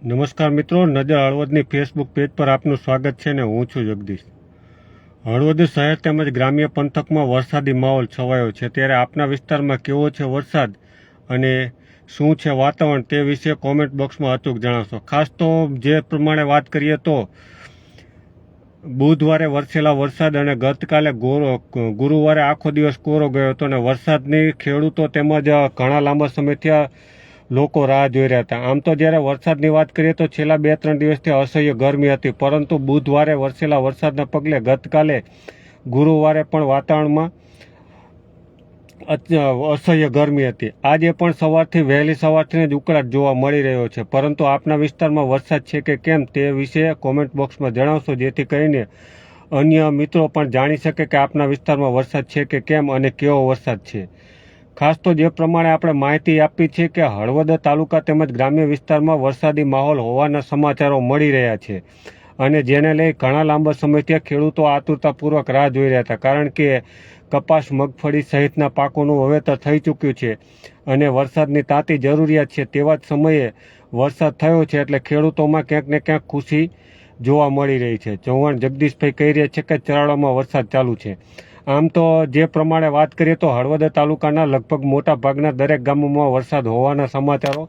નમસ્કાર મિત્રો નજર હળવદની ફેસબુક પેજ પર આપનું સ્વાગત છે ને હું છું જગદીશ. હળવદ શહેર તેમજ ગ્રામ્ય પંથકમાં વરસાદી માહોલ છવાયો છે. ત્યારે આપના વિસ્તારમાં કેવો છે વરસાદ અને શું છે વાતાવરણ તે વિશે કોમેન્ટ બોક્સમાં અચૂક જણાવશો. ખાસ તો જે પ્રમાણે વાત કરીએ તો, બુધવારે વરસેલા વરસાદ અને ગતકાલે ગોરો, ગુરુવારે આખો દિવસ કોરો ગયો હતો અને વરસાદની ખેડૂતો તેમજ ઘણા લાંબા સમયથી લોકો રાહ જોઈ રહ્યા હતા. આમ તો જ્યારે વરસાદની વાત કરીએ તો છેલ્લા બે ત્રણ દિવસથી અસહ્ય ગરમી હતી, પરંતુ બુધવારે વરસેલા વરસાદના પગલે ગતકાલે ગુરુવારે પણ વાતાવરણમાં અસહ્ય ગરમી હતી. આજે પણ સવારથી વહેલી સવારથી જ ઉકળાટ જોવા મળી રહ્યો છે. પરંતુ આપના વિસ્તારમાં વરસાદ છે કે કેમ તે વિશે કોમેન્ટ બોક્સમાં જણાવશો, જેથી કરીને અન્ય મિત્રો પણ જાણી શકે કે આપના વિસ્તારમાં વરસાદ છે કે કેમ અને કેવો વરસાદ છે. ખાસ તો જે પ્રમાણે આપણે માહિતી આપી છે કે હળવદ તાલુકા તેમજ ગ્રામ્ય વિસ્તારમાં વરસાદી માહોલ હોવાના સમાચારો મળી રહ્યા છે. અને જેને લઈ ઘણા લાંબા સમયથી ખેડૂતો આતુરતાપૂર્વક રાહ જોઈ રહ્યા હતા. કારણ કે કપાસ, મગફળી સહિતના પાકોનું વાવેતર થઈ ચૂક્યું છે અને વરસાદની તાતી જરૂરિયાત છે તેવા જ સમયે વરસાદ થયો છે એટલે ખેડૂતોમાં ક્યાંક ને ક્યાંક ખુશી જોવા મળી રહી છે. ચૌહાણ જગદીશભાઈ કહી રહ્યા છે કે ચરાળામાં વરસાદ ચાલુ છે. આમ તો જે પ્રમાણે વાત કરીએ તો હળવદ તાલુકાના લગભગ મોટા ભાગના દરેક ગામોમાં વરસાદ હોવાના સમાચારો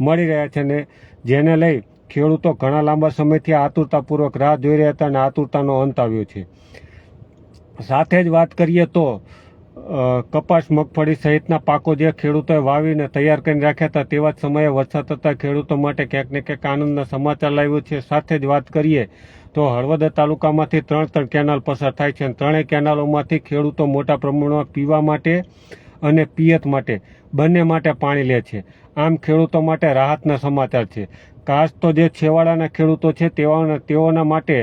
મળી રહ્યા છે ને જેને લઈ ખેડૂતો ઘણા લાંબા સમયથી આતુરતાપૂર્વક રાહ જોઈ રહ્યા હતા અને આતુરતાનો અંત આવ્યો છે. સાથે જ વાત કરીએ તો કપાસ મગફળી સહિતના પાકો જે ખેડૂતોએ વાવીને તૈયાર કરીને રાખ્યા હતા તેવા જ સમયે વરસાદ થતાં ખેડૂતો માટે ક્યાંક ને ક્યાંક આનંદના સમાચાર લાવ્યો છે. સાથે જ વાત કરીએ તો હળવદ તાલુકામાંથી ત્રણ ત્રણ કેનાલ પસાર થાય છે અને ત્રણેય કેનાલોમાંથી ખેડૂતો મોટા પ્રમાણમાં પીવા માટે અને પિયત માટે બંને માટે પાણી લે છે. આમ ખેડૂતો માટે રાહતના સમાચાર છે. ખાસ તો જે છેવાડાના ખેડૂતો છે તેઓના તેઓના માટે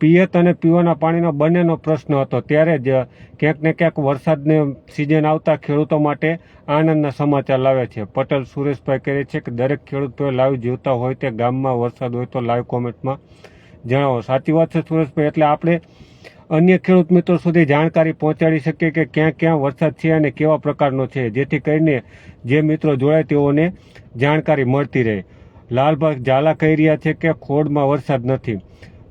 પિયત અને પીવાના પાણીનો બંનેનો પ્રશ્ન હતો. ત્યારે જ ક્યાંક ને ક્યાંક વરસાદની સિઝન આવતા ખેડૂતો માટે આનંદના સમાચાર લાવે છે. પટેલ સુરેશભાઈ કહે છે કે દરેક ખેડૂતોએ લાઈવ જીવતા હોય તે ગામમાં વરસાદ હોય તો લાઈવ કોમેન્ટમાં જણાવો, સાચી વાત છે સુરેશભાઈ એટલે આપણે અન્ય ખેડૂત મિત્રો સુધી જાણકારી પહોંચાડી શકીએ કે ક્યાં ક્યાં વરસાદ છે અને કેવા પ્રકારનો છે, જેથી કરીને જે મિત્રો જોડાય તેઓને જાણકારી મળતી રહે. લાલભાઈ ઝાલા કહી રહ્યા છે કે ખોડમાં વરસાદ નથી.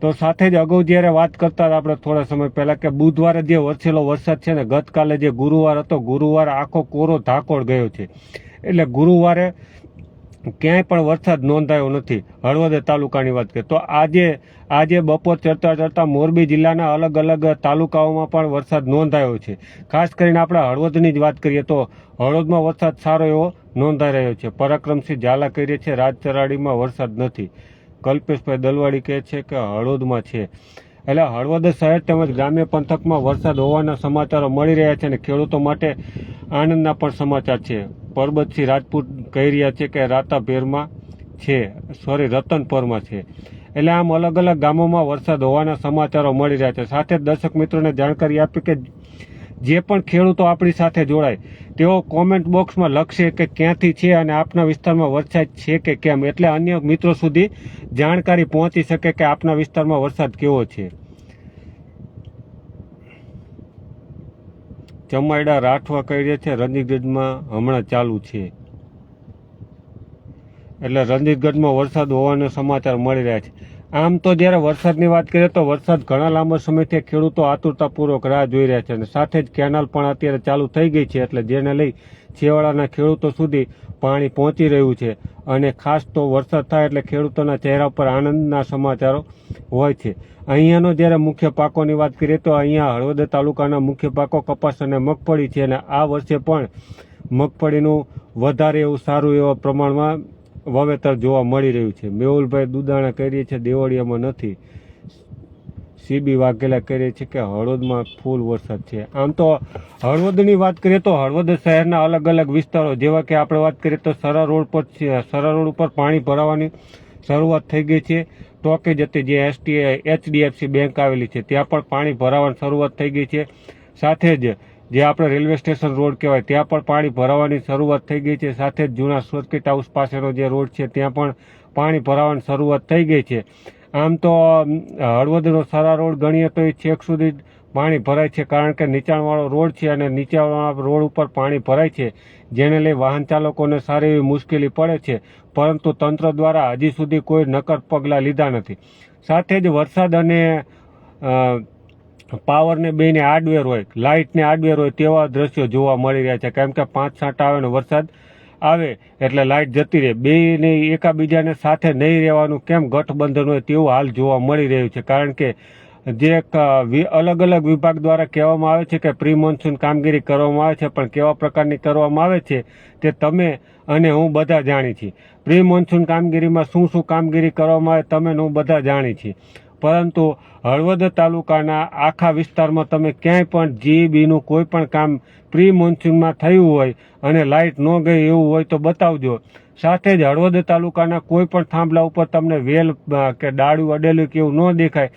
તો સાથે જ અગાઉ જ્યારે વાત કરતા હતા આપણે થોડા સમય પહેલાં કે બુધવારે જે વરસેલો વરસાદ છે ને, ગતકાલે જે ગુરુવાર હતો, ગુરુવાર આખો કોરો ધાકોડ ગયો છે. એટલે ગુરુવારે ક્યાંય પણ વરસાદ નોંધાયો નથી. હળવદ તાલુકાની વાત કરીએ તો આજે આજે બપોર ચડતા ચડતા મોરબી જિલ્લાના અલગ અલગ તાલુકાઓમાં પણ વરસાદ નોંધાયો છે. ખાસ કરીને આપણે હળવદની જ વાત કરીએ તો હળવદમાં વરસાદ સારો એવો નોંધાઈ રહ્યો છે. પરાક્રમસિંહ ઝાલા કહી રહ્યા છે, રાજચરાડીમાં વરસાદ નથી. કલ્પેશભાઈ દલવાડી કહે છે કે હળવદમાં છે. એટલે હળવદ શહેર તેમજ ગ્રામ્ય પંથકમાં વરસાદ હોવાના સમાચારો મળી રહ્યા છે અને ખેડૂતો માટે આનંદના પણ સમાચાર છે. પરબતસિંહ રાજપૂત કહી રહ્યા છે કે રાતાભેરમાં છે. સોરી, રતનપુરમાં છે. એટલે આમ અલગ અલગ ગામોમાં વરસાદ હોવાના સમાચારો મળી રહ્યા છે. સાથે દર્શક મિત્રોને જાણકારી આપી કે જે પણ ખેડૂતો આપણી સાથે જોડાય, તેઓ કોમેન્ટ બોક્સમાં લખશે કે ક્યાંથી છે અને આપના વિસ્તારમાં વરસાદ છે કે કેમ? એટલે અન્ય મિત્રો સુધી જાણકારી પહોંચી શકે કે આપના વિસ્તારમાં વરસાદ કેવો છે. ચમાયડા રાઠવા કહી રહ્યા છે રણજીતગઢમાં હમણાં ચાલુ છે. એટલે રણજીતગઢમાં વરસાદ હોવાના સમાચાર મળી રહ્યા છે. આમ તો જ્યારે વરસાદની વાત કરીએ તો વરસાદ ઘણા લાંબા સમયથી ખેડૂતો આતુરતાપૂર્વક રાહ જોઈ રહ્યા છે અને સાથે જ કેનાલ પણ અત્યારે ચાલુ થઈ ગઈ છે એટલે જેને લઈ છેવાડાના ખેડૂતો સુધી પાણી પહોંચી રહ્યું છે અને ખાસ તો વરસાદ થાય એટલે ખેડૂતોના ચહેરા પર આનંદના સમાચારો હોય છે. અહીંયાનો જ્યારે મુખ્ય પાકોની વાત કરીએ તો અહીંયા હળવદ તાલુકાના મુખ્ય પાકો કપાસ અને મગફળી છે અને આ વર્ષે પણ મગફળીનું વધારે એવું સારું એવા પ્રમાણમાં વાવેતર જોવા મળી રહ્યું છે. મેહુલભાઈ દુદાણા કરીએ છે, દેવળિયામાં નથી. સીબી વાઘેલા કરીએ છે કે, હળવદમાં ફૂલ વરસાદ છે. આમ તો હળવદની વાત કરીએ તો હળવદ શહેરના અલગ અલગ વિસ્તારો, જેવા કે આપણે વાત કરીએ તો સરા રોડ પર સરા રોડ ઉપર પાણી ભરાવાની શરૂઆત થઈ ગઈ છે. ટોકે જતી જે એસટી, એચડીએફસી બેંક આવેલી છે, ત્યાં પણ પાણી ભરાવાની શરૂઆત થઈ ગઈ છે. સાથે જ જે આપણે રેલવે સ્ટેશન રોડ કહેવાય, ત્યાં પણ પાણી ભરાવાની શરૂઆત થઈ ગઈ છે. સાથે જ જૂના સર્કિટ હાઉસ પાસેનો જે રોડ છે, ત્યાં પણ પાણી ભરાવાની શરૂઆત થઈ ગઈ છે. આમ તો હળવદનો સારા રોડ ગણીએ તો એ છેક સુધી પાણી ભરાય છે, કારણ કે નીચાણવાળો રોડ છે અને નીચાણવાળા રોડ ઉપર પાણી ભરાય છે, જેને લઈ વાહન ચાલકોને સારી એવી મુશ્કેલી પડે છે. પરંતુ તંત્ર દ્વારા હજી સુધી કોઈ નક્કર પગલાં લીધા નથી. સાથે જ વરસાદ અને પાવરને બેને હાર્ડવેર હોય લાઇટને હાર્ડવેર હોય તેવા દ્રશ્યો જોવા મળી રહ્યા છે. કેમ કે પાંચ છાંટ આવે ને વરસાદ આવે એટલે લાઇટ જતી રહે. બેને એકાબીજાને સાથે નહીં રહેવાનું કેમ ગઠબંધન હોય તેવું હાલ જોવા મળી રહ્યું છે. કારણ કે જે અલગ અલગ વિભાગ દ્વારા કહેવામાં આવે છે કે પ્રી મોન્સૂન કામગીરી કરવામાં આવે છે, પણ કેવા પ્રકારની કરવામાં આવે છે તે તમે અને હું બધા જાણી છીએ. પ્રી મોન્સૂન કામગીરીમાં શું શું કામગીરી કરવામાં આવે, તમે હું બધા જાણી છીએ. પરંતુ હળવદ તાલુકાના આખા વિસ્તારમાં તમે ક્યાંય પણ જીબીનું કોઈ પણ કામ પ્રી મોન્સૂનમાં થયું હોય અને લાઇટ ન ગઈ એવું હોય તો બતાવજો. સાથે જ હળવદ તાલુકાના કોઈ પણ થાંભલા ઉપર તમને વેલ કે ડાળું અડેલું કે એવું ન દેખાય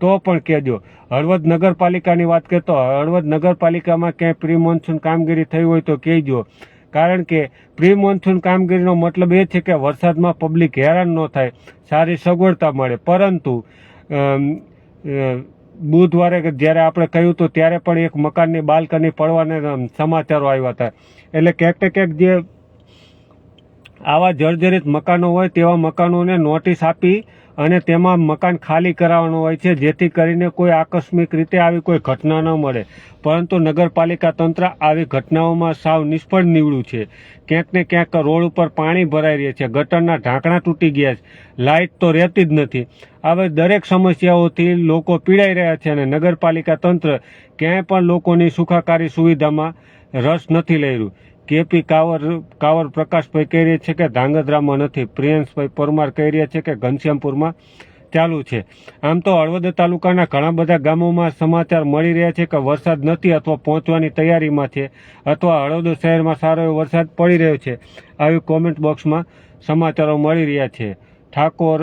તો પણ કહેજો. હળવદ નગરપાલિકાની વાત કરીએ તો હળવદ નગરપાલિકામાં ક્યાંય પ્રી મોન્સૂન કામગીરી થઈ હોય તો કહેજો. કારણ કે પ્રી મોન્સૂન કામગીરીનો મતલબ એ છે કે વરસાદમાં પબ્લિક હેરાન ન થાય, સારી સગવડતા મળે. પરંતુ બુધવારે જ્યારે આપણે કહ્યું હતું ત્યારે પણ એક મકાનની બાલ્કની પડવાના સમાચારો આવ્યા હતા. એટલે ક્યાંક ને ક્યાંક જે આવા જર્જરિત મકાનો હોય તેવા મકાનોને નોટિસ આપી અને તેમાં મકાન ખાલી કરાવવાનું હોય છે, જેથી કરીને કોઈ આકસ્મિક રીતે આવી કોઈ ઘટના ન મળે. પરંતુ નગરપાલિકા તંત્ર આવી ઘટનાઓમાં સાવ નિષ્ફળ નીવડ્યું છે. ક્યાંક ને ક્યાંક રોડ ઉપર પાણી ભરાઈ રહ્યા છે. ગટરના ઢાંકણા તૂટી ગયા છે. લાઇટ તો રહેતી જ નથી. હવે દરેક સમસ્યાઓથી લોકો પીડાઈ રહ્યા છે અને નગરપાલિકા તંત્ર ક્યાંય પણ લોકોની સુખાકારી સુવિધામાં રસ નથી લઈ રહ્યું. કેપી કાવર કાવર પ્રકાશભાઈ કહી રહ્યા છે કે ધાંગધ્રામાં નથી. પ્રિયંશભાઈ પરમાર કહી રહ્યા છે કે ઘનશ્યામપુરમાં ચાલુ છે. આમ તો હળવદ તાલુકાના ઘણા બધા ગામોમાં સમાચાર મળી રહ્યા છે કે વરસાદ નથી અથવા પહોંચવાની તૈયારીમાં છે અથવા હળવદ શહેરમાં સારો એવો વરસાદ પડી રહ્યો છે. આવી કોમેન્ટ બોક્સમાં સમાચારો મળી રહ્યા છે. ઠાકોર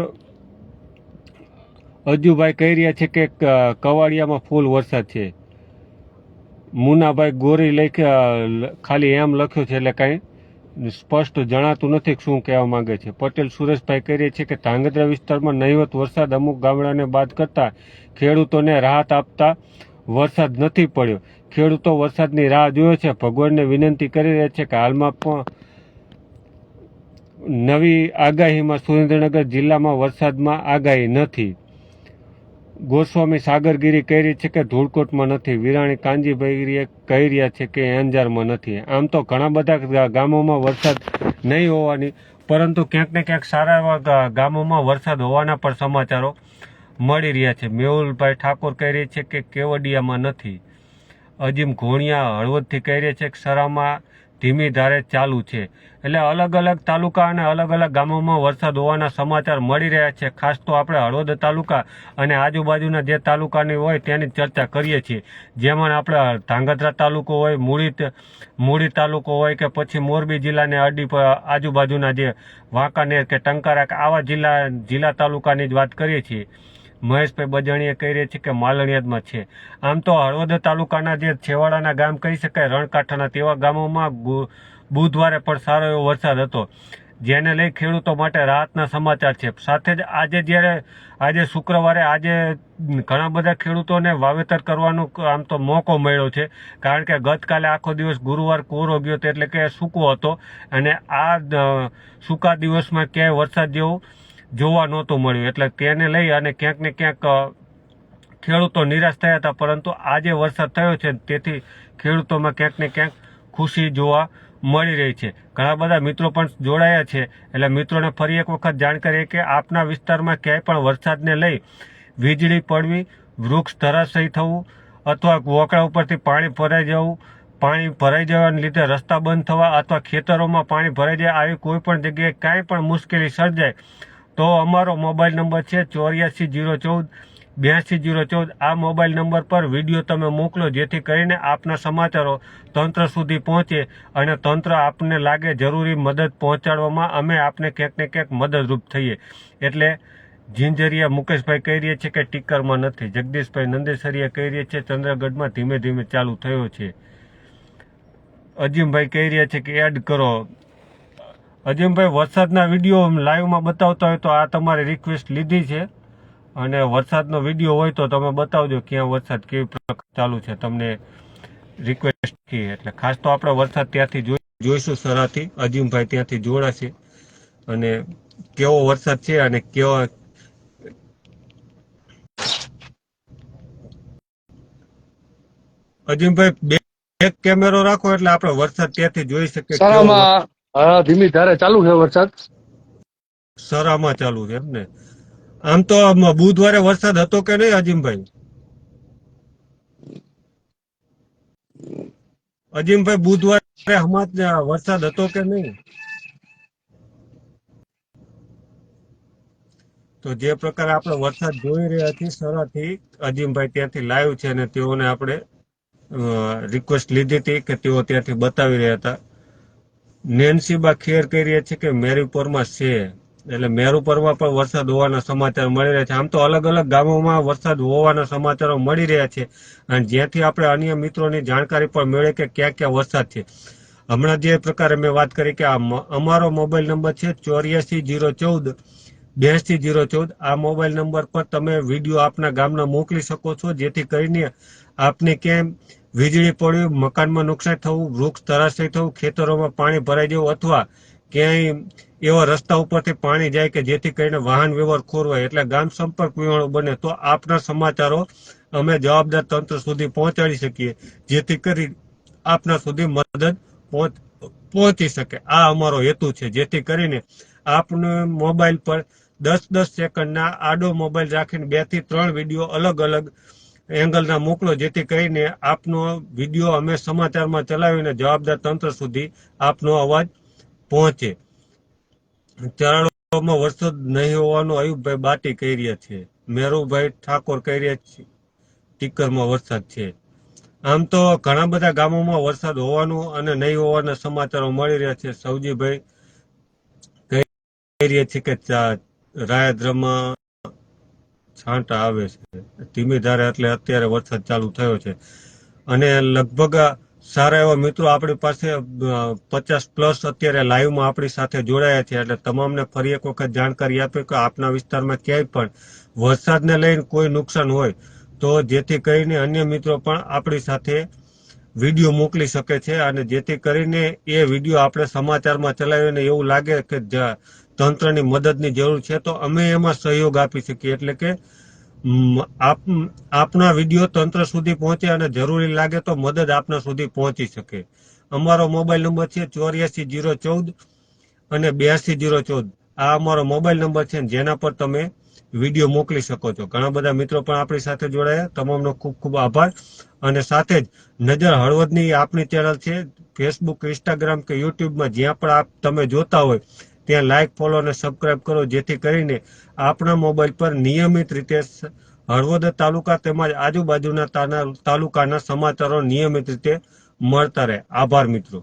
અજુભાઈ કહી રહ્યા છે કે કવાડિયામાં ફૂલ વરસાદ છે. મુનાભાઈ ગોરી લખ્યા ખાલી એમ લખ્યું છે એટલે કાંઈ સ્પષ્ટ જણાતું નથી શું કહેવા માંગે છે. પટેલ સુરેશભાઈ કહી રહ્યા છે કે ધાંગધ્રા વિસ્તારમાં નહીવત વરસાદ અમુક ગામડાને બાદ કરતા ખેડૂતોને રાહત આપતા વરસાદ નથી પડ્યો. ખેડૂતો વરસાદની રાહ જોયો છે. ભગવાનને વિનંતી કરી રહ્યા છે કે હાલમાં પણ નવી આગાહીમાં સુરેન્દ્રનગર જિલ્લામાં વરસાદમાં આગાહી નથી. ગોસ્વામી સાગરગીરી કહી છે કે ધૂળકોટમાં નથી. વિરાણી કાંજીભાઈએ કહી રહ્યા છે કે અંજારમાં નથી. આમ તો ઘણા બધા ગામોમાં વરસાદ નહીં હોવાની, પરંતુ ક્યાંક ને ક્યાંક સારા એવા ગામોમાં વરસાદ હોવાના પણ સમાચારો મળી રહ્યા છે. મેહુલભાઈ ઠાકોર કહી રહી છે કે કેવડિયામાં નથી. અજીમ ઘોણિયા હળવદથી કહી રહ્યા છે કે સરામાં ધીમી ધારે ચાલુ છે. એટલે અલગ અલગ તાલુકા અને અલગ અલગ ગામોમાં વરસાદ હોવાના સમાચાર મળી રહ્યા છે. ખાસ તો આપણે હળવદ તાલુકા અને આજુબાજુના જે તાલુકાની હોય તેની ચર્ચા કરીએ છીએ. જેમાં આપણે ધાંગધ્રા તાલુકો હોય મૂળી મૂળી તાલુકો હોય કે પછી મોરબી જિલ્લાને અડી પર આજુબાજુના જે વાંકાનેર કે ટંકારા આવા જિલ્લા જિલ્લા તાલુકાની જ વાત કરીએ છીએ. મહેશભાઈ બજાણીએ કહી છે કે માલણિયાદમાં છે. આમ તો હળવદ તાલુકાના જે છેવાડાના ગામ કહી શકાય, રણકાંઠાના તેવા ગામોમાં બુધવારે પણ સારો એવો વરસાદ હતો. જેને લઈ ખેડૂતો માટે રાહતના સમાચાર છે. સાથે જ આજે જ્યારે, આજે શુક્રવારે આજે ઘણા બધા ખેડૂતોને વાવેતર કરવાનો આમ તો મોકો મળ્યો છે. કારણ કે ગતકાલે આખો દિવસ ગુરુવાર કોરો ગયો એટલે કે સૂકો હતો. અને આ સૂકા દિવસમાં ક્યાંય વરસાદ જેવું જોવા નહોતું મળ્યું. એટલે તેને લઈ અને ક્યાંક ને ક્યાંક ખેડૂતો નિરાશ થયા હતા, પરંતુ આજે વરસાદ થયો છે તેથી ખેડૂતોમાં ક્યાંક ને ક્યાંક ખુશી જોવા મળી રહી છે. ઘણા બધા મિત્રો પણ જોડાયા છે. એટલે મિત્રોને ફરી એક વખત જાણકારી કે આપના વિસ્તારમાં ક્યાંય પણ વરસાદને લઈ વીજળી પડવી, વૃક્ષ ધરાશયી થવું અથવા વોકળા ઉપરથી પાણી ભરાઈ જવું, પાણી ભરાઈ જવાને લીધે રસ્તા બંધ થવા અથવા ખેતરોમાં પાણી ભરાઈ જાય, આવી કોઈ પણ જગ્યાએ કાંઈ પણ મુશ્કેલી સર્જાય તો અમારો મોબાઈલ નંબર છે ચોર્યાસી જીરો ચૌદ, બ્યાસી જીરો ચૌદ. આ મોબાઈલ નંબર પર વીડિયો તમે મોકલો, જેથી કરીને આપના સમાચારો તંત્ર સુધી પહોંચે અને તંત્ર આપને લાગે જરૂરી મદદ પહોંચાડવામાં અમે આપને ક્યાંક ને ક્યાંક મદદરૂપ થઈએ. એટલે જિંજરિયા મુકેશભાઈ કહી રહ્યા છે કે ટીકરમાં નથી. જગદીશભાઈ નંદેસરિયા કહી રહ્યા છે ચંદ્રગઢમાં ધીમે ધીમે ચાલુ થયો છે. અજીમભાઈ કહી રહ્યા છે કે એડ કરો. અજીમભાઈ, વરસાદના વીડિયો લાઈવમાં બતાવતા હોય તો આ તમારી રિક્વેસ્ટ લીધી છે. અને વરસાદનો વીડિયો હોય તો તમે બતાવજો ક્યાં વરસાદ કેવી પ્રકાર ચાલુ છે. તમને રિક્વેસ્ટ કી એટલે ખાસ તો આપણે વરસાદ ત્યાંથી જોઈશું સરાથી અજીમભાઈ ત્યાંથી જોડાશે. અને કેવો વરસાદ છે અને કેવો અજીમભાઈ, બે એક કેમેરો રાખો એટલે આપણે વરસાદ ત્યાંથી જોઈ શકીએ. હા, ધીમી, ધારે ચાલુ છે વરસાદ? સરામાં ચાલુ છે, એમ ને? આમ તો આમ બુધવારે વરસાદ હતો કે નહીં, અજીમભાઈ? અજીમભાઈ, બુધવારે હમણાં વરસાદ હતો કે નહીં? તો જે પ્રકારે આપણે વરસાદ જોઈ રહ્યા છીએ, સરાથી, અજીમભાઈ ત્યાંથી લાઈવ છે અને તેઓને આપણે રિક્વેસ્ટ લીધી હતી કે તેઓ ત્યાંથી બતાવી રહ્યા હતા. નેન્સીબા ખેર કહી રહ્યા છે કે મેરીપોરમાં છે. એટલે મેરુપરમાં પણ વરસાદ હોવાના સમાચાર મળી રહ્યા છે. આમ તો અલગ અલગ ગામોમાં વરસાદ હોવાના સમાચારો મળી રહ્યા છે. અને જ્યાંથી આપણે અન્ય મિત્રોની જાણકારી પણ મળે કે ક્યાં ક્યાં વરસાદ છે. હમણાં જે પ્રકારે મેં વાત કરી કે આ અમારો મોબાઈલ નંબર છે ચોર્યાસી જીરો ચૌદ બ્યાસી જીરો ચૌદ. આ મોબાઈલ નંબર પર તમે વીડિયો આપના ગામના મોકલી શકો છો, જેથી કરીને આપને ક્યાંય વીજળી પડ્યું, મકાનમાં નુકસાન થવું, વૃક્ષ તરાશી થવું, ખેતરોમાં પાણી ભરાઈ જવું અથવા ક્યાંય એવા રસ્તા ઉપરથી પાણી જાય કે જેથી કરીને વાહન વ્યવહાર ખોરવાય એટલે ગામ સંપર્ક વિહોણો બને, તો આપના સમાચારો અમે જવાબદાર તંત્ર સુધી પહોંચાડી શકીએ, જેથી કરી આપના સુધી મદદ પહોંચી શકે. આ અમારો હેતુ છે, જેથી કરીને આપને મોબાઈલ પર દસ દસ સેકન્ડના આડો મોબાઈલ રાખીને બેથી ત્રણ વીડિયો અલગ અલગ એંગલના મોકલો જેથી કરીને આપનો વીડિયો અમે સમાચારમાં ચલાવીને જવાબદાર તંત્ર સુધી આપનો અવાજ પહોંચે. ચરણોમાં વરસાદ નહીં હોવાનું અયુબભાઈ બાટી કહી રહ્યા છે. મેરુભાઈ ઠાકોર કહી રહ્યા છે, ટીકરમાં વરસાદ છે. આમ તો ઘણા બધા ગામોમાં વરસાદ હોવાનું અને નહીં હોવાના સમાચારો મળી રહ્યા છે. સૌજીભાઈ કહી રહ્યા છે કે રાયદ્રમાં છાંટા આવે છે. ધીમી ધારે એટલે અત્યારે વરસાદ ચાલુ થયો છે. અને લગભગ સારા એવા મિત્રો આપણી પાસે પચાસ પ્લસ અત્યારે લાઈવમાં આપણી સાથે જોડાયા છે. એટલે તમામને ફરી એક વખત જાણકારી આપે કે આપના વિસ્તારમાં ક્યાંય પણ વરસાદને લઈને કોઈ નુકસાન હોય તો જેથી કરીને અન્ય મિત્રો પણ આપણી સાથે વીડિયો મોકલી શકે છે. અને જેથી કરીને એ વીડિયો આપણે સમાચારમાં ચલાવીને એવું લાગે કે તંત્રની મદદની જરૂર છે, તો અમે એમાં સહયોગ આપી શકીએ. એટલે કે આપ, આપના વીડિયો તંત્ર સુધી પહોંચે અને જરૂરી લાગે તો મદદ આપના સુધી પહોંચી શકે. અમારો મોબાઈલ નંબર છે ચોર્યાસી જીરો ચૌદ અને બ્યાસી જીરો ચૌદ. આ અમારો મોબાઈલ નંબર છે જેના પર તમે વીડિયો મોકલી શકો છો. ઘણા બધા મિત્રો પણ આપણી સાથે જોડાયા. તમામનો ખૂબ ખૂબ આભાર. અને સાથે જ નજર હળવદની આપણી ચેનલ છે, ફેસબુક, ઇન્સ્ટાગ્રામ કે યુટ્યુબમાં જ્યાં પણ આપ તમે જોતા હોય ત્યાં લાઇક ફોલો અને સબસ્ક્રાઇબ કરો, જેથી કરીને આપણા મોબાઈલ પર નિયમિત રીતે હળવદ તાલુકા તેમજ આજુબાજુના તાલુકાના સમાચારો નિયમિત રીતે મળતા રહે. આભાર મિત્રો.